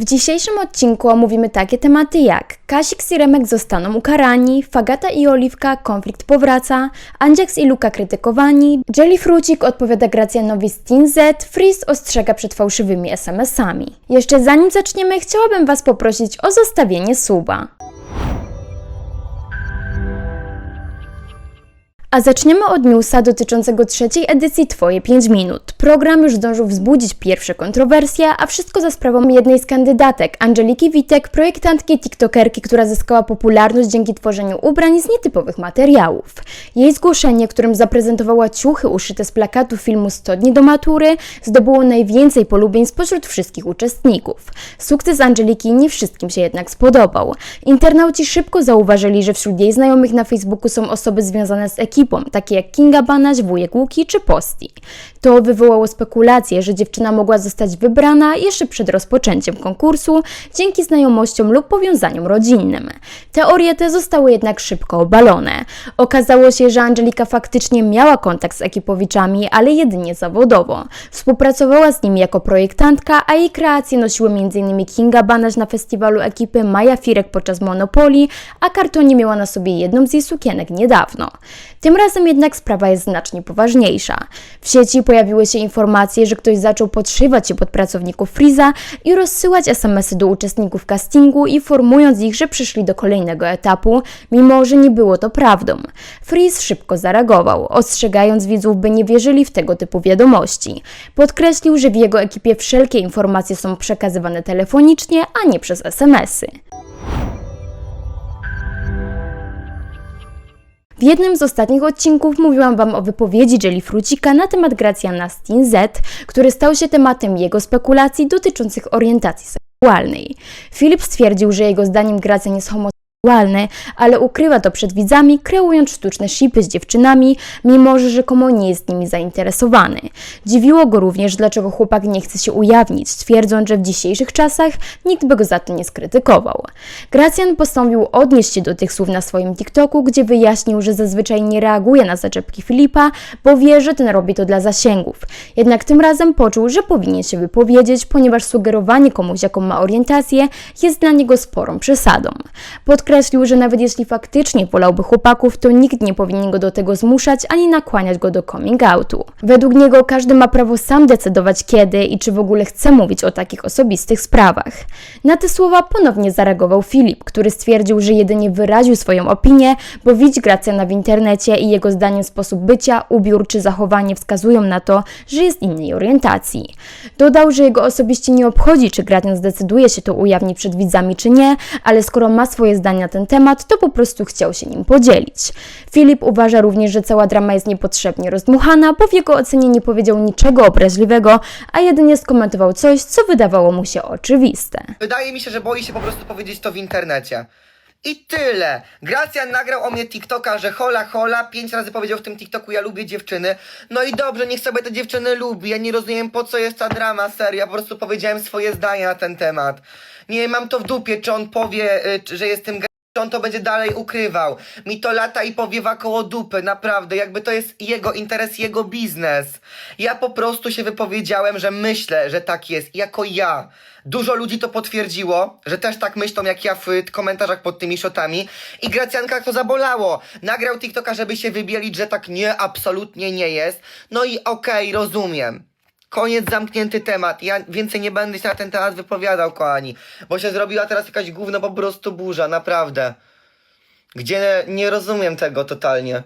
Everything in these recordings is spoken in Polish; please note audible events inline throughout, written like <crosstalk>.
W dzisiejszym odcinku omówimy takie tematy jak Kasik i Remek zostaną ukarani, Fagata i Oliwka, konflikt powraca, Andziaks i Luka krytykowani, Jelly Frucik odpowiada Gracjanowi z Teen Z, Freeze ostrzega przed fałszywymi SMS-ami. Jeszcze zanim zaczniemy, chciałabym Was poprosić o zostawienie suba. A zaczniemy od newsa dotyczącego trzeciej edycji Twoje 5 minut. Program już zdążył wzbudzić pierwsze kontrowersje, a wszystko za sprawą jednej z kandydatek, Angeliki Witek, projektantki TikTokerki, która zyskała popularność dzięki tworzeniu ubrań z nietypowych materiałów. Jej zgłoszenie, którym zaprezentowała ciuchy uszyte z plakatu filmu 100 dni do matury, zdobyło najwięcej polubień spośród wszystkich uczestników. Sukces Angeliki nie wszystkim się jednak spodobał. Internauci szybko zauważyli, że wśród jej znajomych na Facebooku są osoby związane z ekipą, takie jak Kinga Banaś, Wujek Łuki czy Posti. To wywołało spekulacje, że dziewczyna mogła zostać wybrana jeszcze przed rozpoczęciem konkursu dzięki znajomościom lub powiązaniom rodzinnym. Teorie te zostały jednak szybko obalone. Okazało się, że Angelika faktycznie miała kontakt z ekipowiczami, ale jedynie zawodowo. Współpracowała z nimi jako projektantka, a jej kreacje nosiły m.in. Kinga Banaś na festiwalu ekipy, Maja Firek podczas Monopolii, a Kartonie miała na sobie jedną z jej sukienek niedawno. Tym razem jednak sprawa jest znacznie poważniejsza. W sieci pojawiły się informacje, że ktoś zaczął podszywać się pod pracowników Freeza i rozsyłać SMS-y do uczestników castingu, informując ich, że przyszli do kolejnego etapu, mimo że nie było to prawdą. Freeze szybko zareagował, ostrzegając widzów, by nie wierzyli w tego typu wiadomości. Podkreślił, że w jego ekipie wszelkie informacje są przekazywane telefonicznie, a nie przez SMS-y. W jednym z ostatnich odcinków mówiłam Wam o wypowiedzi Jelly Frucika na temat Gracjana Teen Z, który stał się tematem jego spekulacji dotyczących orientacji seksualnej. Filip stwierdził, że jego zdaniem Gracjan jest homoseksualny, ale ukrywa to przed widzami, kreując sztuczne shipy z dziewczynami, mimo że rzekomo nie jest nimi zainteresowany. Dziwiło go również, dlaczego chłopak nie chce się ujawnić, twierdząc, że w dzisiejszych czasach nikt by go za to nie skrytykował. Gracjan postanowił odnieść się do tych słów na swoim TikToku, gdzie wyjaśnił, że zazwyczaj nie reaguje na zaczepki Filipa, bo wie, że ten robi to dla zasięgów. Jednak tym razem poczuł, że powinien się wypowiedzieć, ponieważ sugerowanie komuś, jaką ma orientację, jest dla niego sporą przesadą. Podkreślił, że nawet jeśli faktycznie wolałby chłopaków, to nikt nie powinien go do tego zmuszać ani nakłaniać go do coming outu. Według niego każdy ma prawo sam decydować kiedy i czy w ogóle chce mówić o takich osobistych sprawach. Na te słowa ponownie zareagował Filip, który stwierdził, że jedynie wyraził swoją opinię, bo widzi Gracjana w internecie i jego zdaniem sposób bycia, ubiór czy zachowanie wskazują na to, że jest innej orientacji. Dodał, że jego osobiście nie obchodzi, czy Gracjan zdecyduje się to ujawnić przed widzami czy nie, ale skoro ma swoje zdanie na ten temat, to po prostu chciał się nim podzielić. Filip uważa również, że cała drama jest niepotrzebnie rozdmuchana, bo w jego ocenie nie powiedział niczego obraźliwego, a jedynie skomentował coś, co wydawało mu się oczywiste. Wydaje mi się, że boi się po prostu powiedzieć to w internecie. I tyle. Gracjan nagrał o mnie TikToka, że hola hola, pięć razy powiedział w tym TikToku, ja lubię dziewczyny. No i dobrze, niech sobie te dziewczyny lubi. Ja nie rozumiem po co jest ta drama, serio. Ja po prostu powiedziałem swoje zdanie na ten temat. Nie mam to w dupie, czy on powie, y, że jestem czy on to będzie dalej ukrywał. Mi to lata i powiewa koło dupy, naprawdę. Jakby to jest jego interes, jego biznes. Ja po prostu się wypowiedziałem, że myślę, że tak jest. Jako ja. Dużo ludzi to potwierdziło, że też tak myślą jak ja w y, komentarzach pod tymi shotami. I Gracjanka to zabolało. Nagrał TikToka, żeby się wybielić, że tak nie, absolutnie nie jest. No i okej, rozumiem. Koniec, zamknięty temat. Ja więcej nie będę się na ten temat wypowiadał, kochani. Bo się zrobiła teraz jakaś gówno po prostu burza, naprawdę. Gdzie nie rozumiem tego totalnie.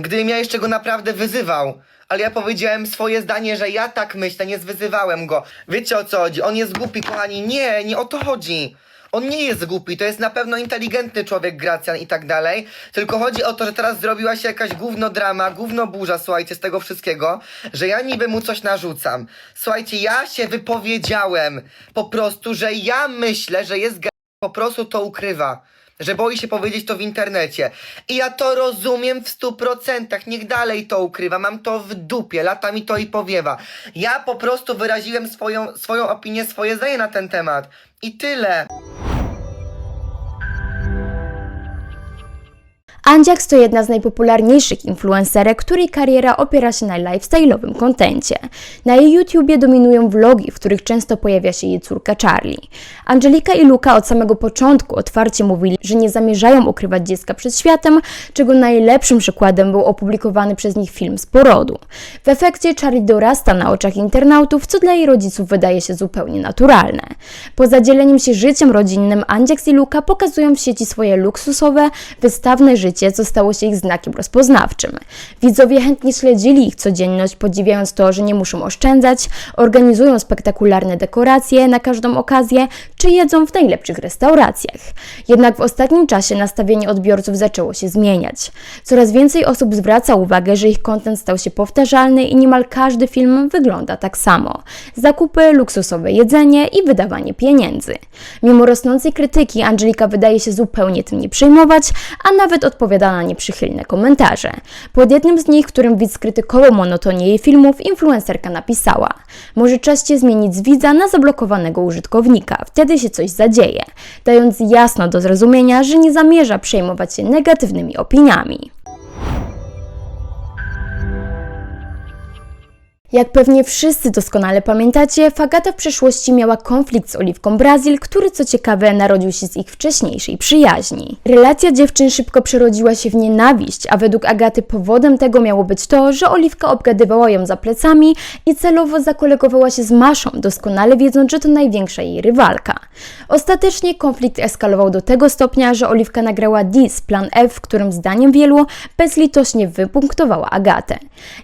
Gdybym ja jeszcze go naprawdę wyzywał. Ale ja powiedziałem swoje zdanie, że ja tak myślę, nie zwyzywałem go. Wiecie o co chodzi? On jest głupi, kochani. Nie, nie o to chodzi. On nie jest głupi, to jest na pewno inteligentny człowiek, Gracjan i tak dalej. Tylko chodzi o to, że teraz zrobiła się jakaś gówno drama, gówno burza, słuchajcie, z tego wszystkiego, że ja niby mu coś narzucam. Słuchajcie, ja się wypowiedziałem po prostu, że ja myślę, że jest po prostu to ukrywa. Że boi się powiedzieć to w internecie. I ja to rozumiem w stu procentach. Niech dalej to ukrywa. Mam to w dupie. Lata mi to i powiewa. Ja po prostu wyraziłem swoją, swoją opinię, swoje zdanie na ten temat. I tyle. Andziaks to jedna z najpopularniejszych influencerek, której kariera opiera się na lifestyle'owym kontencie. Na jej YouTubie dominują vlogi, w których często pojawia się jej córka Charlie. Angelika i Luka od samego początku otwarcie mówili, że nie zamierzają ukrywać dziecka przed światem, czego najlepszym przykładem był opublikowany przez nich film z porodu. W efekcie Charlie dorasta na oczach internautów, co dla jej rodziców wydaje się zupełnie naturalne. Poza dzieleniem się życiem rodzinnym, Andziaks i Luka pokazują w sieci swoje luksusowe, wystawne życie, co stało się ich znakiem rozpoznawczym. Widzowie chętnie śledzili ich codzienność, podziwiając to, że nie muszą oszczędzać, organizują spektakularne dekoracje na każdą okazję, czy jedzą w najlepszych restauracjach. Jednak w ostatnim czasie nastawienie odbiorców zaczęło się zmieniać. Coraz więcej osób zwraca uwagę, że ich content stał się powtarzalny i niemal każdy film wygląda tak samo. Zakupy, luksusowe jedzenie i wydawanie pieniędzy. Mimo rosnącej krytyki, Angelika wydaje się zupełnie tym nie przejmować, a nawet odpowiada na nieprzychylne komentarze. Pod jednym z nich, którym widz krytykował monotonię jej filmów, influencerka napisała: Może czas cię zmienić z widza na zablokowanego użytkownika, wtedy się coś zadzieje, dając jasno do zrozumienia, że nie zamierza przejmować się negatywnymi opiniami. Jak pewnie wszyscy doskonale pamiętacie, Fagata w przeszłości miała konflikt z Oliwką Brazil, który co ciekawe narodził się z ich wcześniejszej przyjaźni. Relacja dziewczyn szybko przerodziła się w nienawiść, a według Agaty powodem tego miało być to, że Oliwka obgadywała ją za plecami i celowo zakolegowała się z Maszą, doskonale wiedząc, że to największa jej rywalka. Ostatecznie konflikt eskalował do tego stopnia, że Oliwka nagrała diss Plan F, w którym zdaniem wielu bezlitośnie wypunktowała Agatę.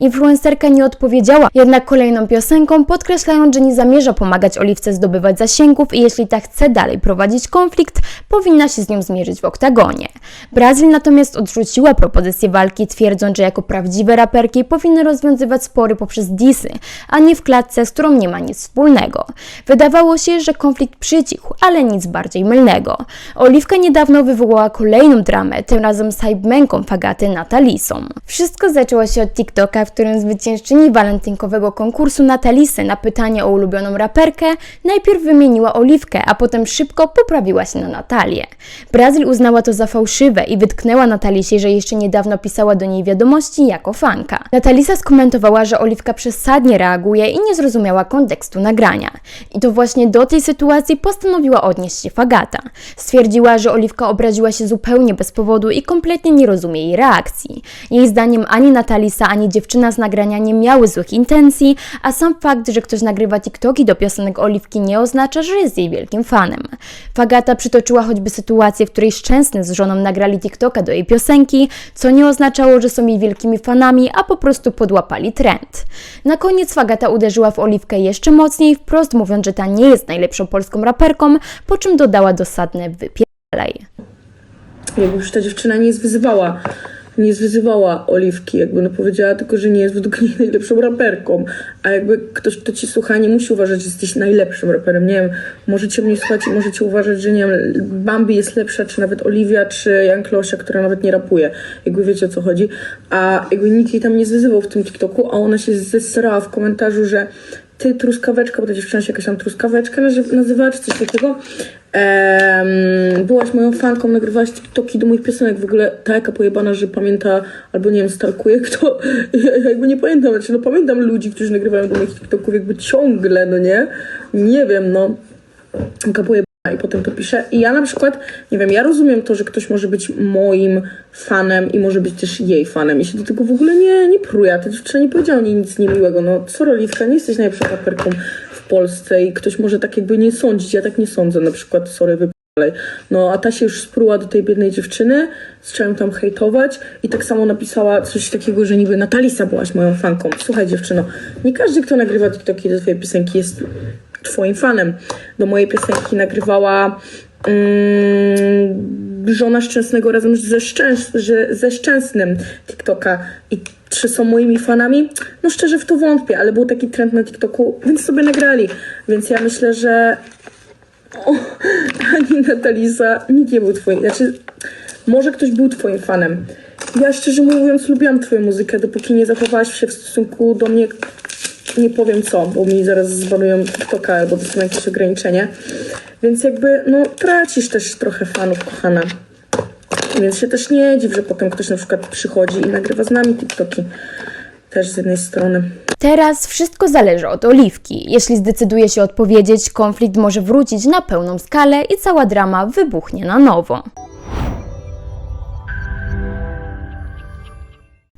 Influencerka nie odpowiedziała jednak kolejną piosenką, podkreślając, że nie zamierza pomagać Oliwce zdobywać zasięgów i jeśli ta chce dalej prowadzić konflikt, powinna się z nią zmierzyć w oktagonie. Brazil natomiast odrzuciła propozycję walki, twierdząc, że jako prawdziwe raperki powinny rozwiązywać spory poprzez disy, a nie w klatce, z którą nie ma nic wspólnego. Wydawało się, że konflikt przycichł, ale nic bardziej mylnego. Oliwka niedawno wywołała kolejną dramę, tym razem z hypemenką Fagaty Natalisą. Wszystko zaczęło się od TikToka, w którym zwyciężczyni walentynkowego konkursu Natalisy na pytanie o ulubioną raperkę najpierw wymieniła Oliwkę, a potem szybko poprawiła się na Natalię. Brazil uznała to za fałszywe i wytknęła Natalisie, że jeszcze niedawno pisała do niej wiadomości jako fanka. Natalisa skomentowała, że Oliwka przesadnie reaguje i nie zrozumiała kontekstu nagrania. I to właśnie do tej sytuacji postanowiła odnieść się Fagata. Stwierdziła, że Oliwka obraziła się zupełnie bez powodu i kompletnie nie rozumie jej reakcji. Jej zdaniem ani Natalisa, ani dziewczyna z nagrania nie miały złych intencji, a sam fakt, że ktoś nagrywa TikToki do piosenek Oliwki nie oznacza, że jest jej wielkim fanem. Fagata przytoczyła choćby sytuację, w której Szczęsny z żoną nagrali TikToka do jej piosenki, co nie oznaczało, że są jej wielkimi fanami, a po prostu podłapali trend. Na koniec Fagata uderzyła w Oliwkę jeszcze mocniej, wprost mówiąc, że ta nie jest najlepszą polską raperką, po czym dodała dosadne wypierdalaj. jakby już ta dziewczyna nie zwyzywała, nie zwyzywała Oliwki, jakby no powiedziała tylko, że nie jest według niej najlepszą raperką, a jakby ktoś, kto ci słucha, nie musi uważać, że jesteś najlepszym raperem, nie wiem, możecie mnie słuchać i możecie uważać, że nie wiem, Bambi jest lepsza, czy nawet Oliwia, czy Jan Klosia, która nawet nie rapuje, jakby wiecie o co chodzi, a jakby nikt jej tam nie zwyzywał w tym TikToku, a ona się zesrała w komentarzu, że ty truskaweczka, bo ta dziewczyna się jakaś tam truskaweczka nazy- nazywała, czy coś takiego. Em, byłaś moją fanką, nagrywałaś TikToki do moich piosenek. W ogóle ta jaka pojebana, że pamięta, albo nie wiem, stalkuje <laughs> kto. Ja jakby nie pamiętam, znaczy no pamiętam ludzi, którzy nagrywają do moich TikToków jakby ciągle, no nie? Nie wiem, no. Taka pojebana i potem to pisze. I ja na przykład, nie wiem, ja rozumiem to, że ktoś może być moim fanem i może być też jej fanem. I się do tego w ogóle nie, nie pruję. Ta dziewczyna nie powiedziała mi nic niemiłego. No, co Roliwka, nie jesteś najlepszą raperką Polsce i ktoś może tak jakby nie sądzić. Ja tak nie sądzę, na przykład, sorry, wypalej. No, a ta się już spruła do tej biednej dziewczyny, zaczęłam tam hejtować i tak samo napisała coś takiego, że niby Natalisa byłaś moją fanką. Słuchaj dziewczyno, nie każdy, kto nagrywa TikToki do twojej piosenki jest twoim fanem. Do mojej piosenki nagrywała mm, żona Szczęsnego razem ze, Szczęs że, ze Szczęsnym TikToka i czy są moimi fanami? No szczerze w to wątpię, ale był taki trend na TikToku, więc sobie nagrali. Więc ja myślę, że o, <laughs> ani Natalisa, nikt nie był twoim, znaczy może ktoś był twoim fanem. Ja szczerze mówiąc lubiłam twoją muzykę, dopóki nie zachowałaś się w stosunku do mnie nie powiem co, bo mi zaraz zbanują TikToka albo dostanę jakieś ograniczenie. Więc jakby, no, tracisz też trochę fanów, kochana. Więc się też nie dziw, że potem ktoś na przykład przychodzi i nagrywa z nami TikToki. Też z jednej strony. Teraz wszystko zależy od Oliwki. Jeśli zdecyduje się odpowiedzieć, konflikt może wrócić na pełną skalę i cała drama wybuchnie na nowo.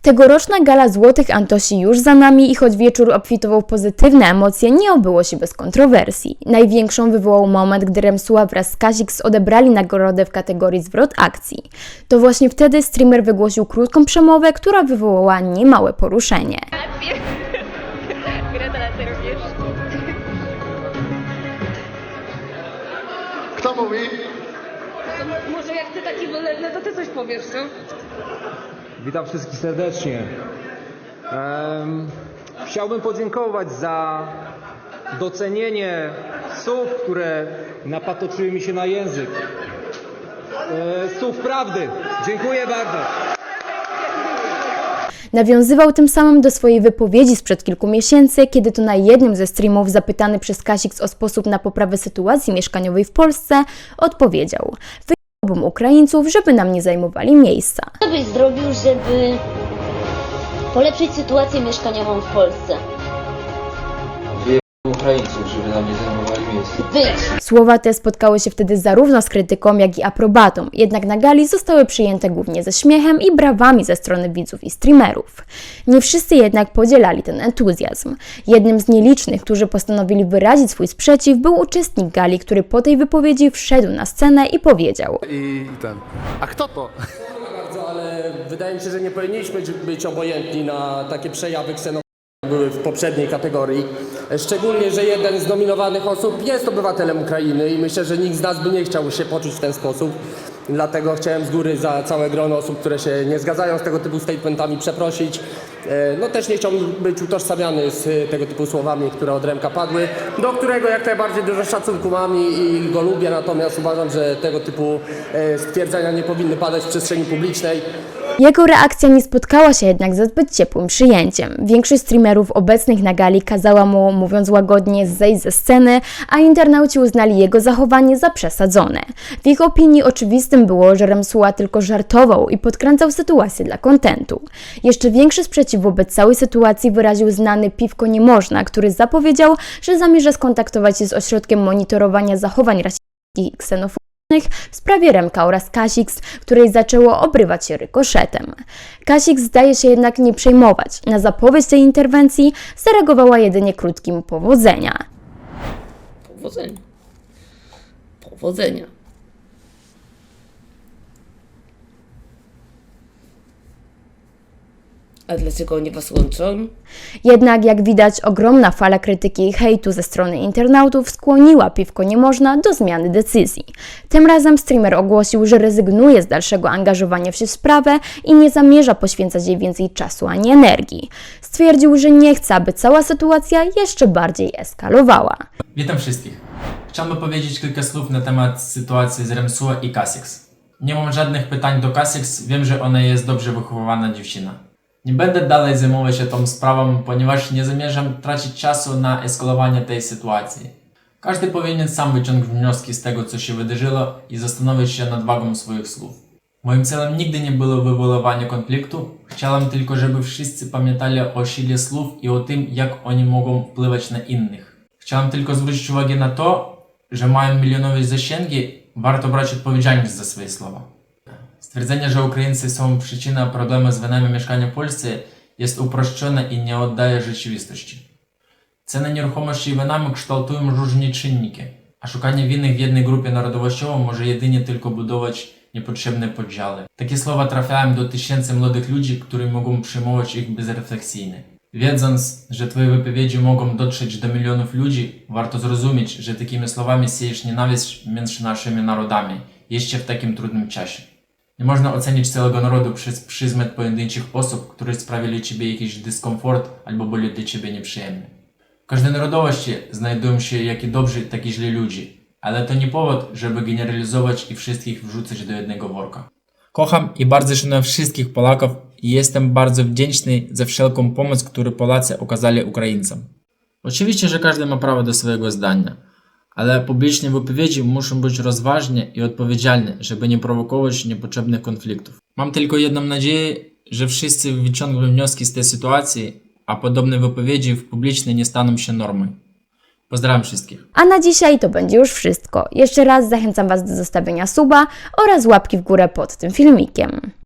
Tegoroczna gala Złotych Antosi już za nami i choć wieczór obfitował w pozytywne emocje, nie obyło się bez kontrowersji. Największą wywołał moment, gdy Remsuła wraz z Kasiks odebrali nagrodę w kategorii zwrot akcji. To właśnie wtedy streamer wygłosił krótką przemowę, która wywołała niemałe poruszenie. Gratulacje również. Kto mówi? Może jak ty taki wylewny, to ty coś powiesz, co? Witam wszystkich serdecznie. Chciałbym podziękować za docenienie słów, które napatoczyły mi się na język. E, słów prawdy. Dziękuję bardzo. Nawiązywał tym samym do swojej wypowiedzi sprzed kilku miesięcy, kiedy to na jednym ze streamów zapytany przez Kasix o sposób na poprawę sytuacji mieszkaniowej w Polsce, odpowiedział: Wyjąłbym Ukraińców, żeby nam nie zajmowali miejsca. Co byś zrobił, żeby polepszyć sytuację mieszkaniową w Polsce? Ukraińców, żeby nam nie zajmowali miejsca. Słowa te spotkały się wtedy zarówno z krytyką, jak i aprobatą, jednak na gali zostały przyjęte głównie ze śmiechem i brawami ze strony widzów i streamerów. Nie wszyscy jednak podzielali ten entuzjazm. Jednym z nielicznych, którzy postanowili wyrazić swój sprzeciw, był uczestnik gali, który po tej wypowiedzi wszedł na scenę i powiedział: I, i ten. A kto to? bardzo, ale wydaje mi się, że nie powinniśmy być obojętni na takie przejawy ksenofobii, były w poprzedniej kategorii. Szczególnie, że jeden z nominowanych osób jest obywatelem Ukrainy i myślę, że nikt z nas by nie chciał się poczuć w ten sposób. Dlatego chciałem z góry za całe grono osób, które się nie zgadzają z tego typu statementami przeprosić. E, No też nie chciałbym być utożsamiany z tego typu słowami, które od Remka padły, do którego jak najbardziej dużo szacunku mam i, i go lubię, natomiast uważam, że tego typu e, stwierdzenia nie powinny padać w przestrzeni publicznej. Jego reakcja nie spotkała się jednak ze zbyt ciepłym przyjęciem. Większość streamerów obecnych na gali kazała mu, mówiąc łagodnie, zejść ze sceny, a internauci uznali jego zachowanie za przesadzone. W ich opinii oczywistym było, że Remsuła tylko żartował i podkręcał sytuację dla kontentu. Jeszcze większy sprzeciw wobec całej sytuacji wyraził znany Piwko Nie Można, który zapowiedział, że zamierza skontaktować się z ośrodkiem monitorowania zachowań rasistowskich i ksenofobicznych w sprawie Remka oraz Kasix, której zaczęło obrywać się rykoszetem. Kasix zdaje się jednak nie przejmować. Na zapowiedź tej interwencji zareagowała jedynie krótkim powodzenia. Powodzenia. Powodzenia. A dlaczego oni was łączą? Jednak jak widać ogromna fala krytyki i hejtu ze strony internautów skłoniła Piwko Nie Można do zmiany decyzji. Tym razem streamer ogłosił, że rezygnuje z dalszego angażowania się w sprawę i nie zamierza poświęcać jej więcej czasu ani energii. Stwierdził, że nie chce, aby cała sytuacja jeszcze bardziej eskalowała. Witam wszystkich. Chciałbym powiedzieć kilka słów na temat sytuacji z Remsua i Kasix. Nie mam żadnych pytań do Kasix, wiem, że ona jest dobrze wychowywana dziewczyna. Nie będę dalej zajmować się tą sprawą, ponieważ nie zamierzam tracić czasu na eskalowanie tej sytuacji. Każdy powinien sam wyciągnąć wnioski z tego, co się wydarzyło i zastanowić się nad wagą swoich słów. Moim celem nigdy nie było wywoływanie konfliktu. Chciałem tylko, żeby wszyscy pamiętali o sile słów i o tym, jak oni mogą wpływać na innych. Chciałem tylko zwrócić uwagę na to, że mają milionowe zasięgi, warto brać odpowiedzialność za swoje słowa. Stwierdzenie, że Ukraińcy są przyczyną problemu z wynajmem mieszkania w Polsce jest uproszczone i nie oddaje rzeczywistości. Ceny nieruchomości i wynajmu kształtują różne czynniki, a szukanie winnych w jednej grupie narodowościowej może jedynie tylko budować niepotrzebne podziały. Takie słowa trafiają do tysięcy młodych ludzi, którzy mogą przyjmować ich bezrefleksyjnie. Wiedząc, że Twoje wypowiedzi mogą dotrzeć do milionów ludzi, warto zrozumieć, że takimi słowami siejesz nienawiść między naszymi narodami, jeszcze w takim trudnym czasie. Nie można ocenić całego narodu przez pryzmat pojedynczych osób, które sprawili Ciebie jakiś dyskomfort albo byli dla Ciebie nieprzyjemne. W każdej narodowości znajdują się jak i dobrzy, tak i źli ludzie, ale to nie powód, żeby generalizować i wszystkich wrzucać do jednego worka. Kocham i bardzo szanuję wszystkich Polaków i jestem bardzo wdzięczny za wszelką pomoc, którą Polacy okazali Ukraińcom. Oczywiście, że każdy ma prawo do swojego zdania, Ale publiczne wypowiedzi muszą być rozważne i odpowiedzialne, żeby nie prowokować niepotrzebnych konfliktów. Mam tylko jedną nadzieję, że wszyscy wyciągną wnioski z tej sytuacji, a podobne wypowiedzi w publicznej nie staną się normą. Pozdrawiam wszystkich. A na dzisiaj to będzie już wszystko. Jeszcze raz zachęcam Was do zostawienia suba oraz łapki w górę pod tym filmikiem.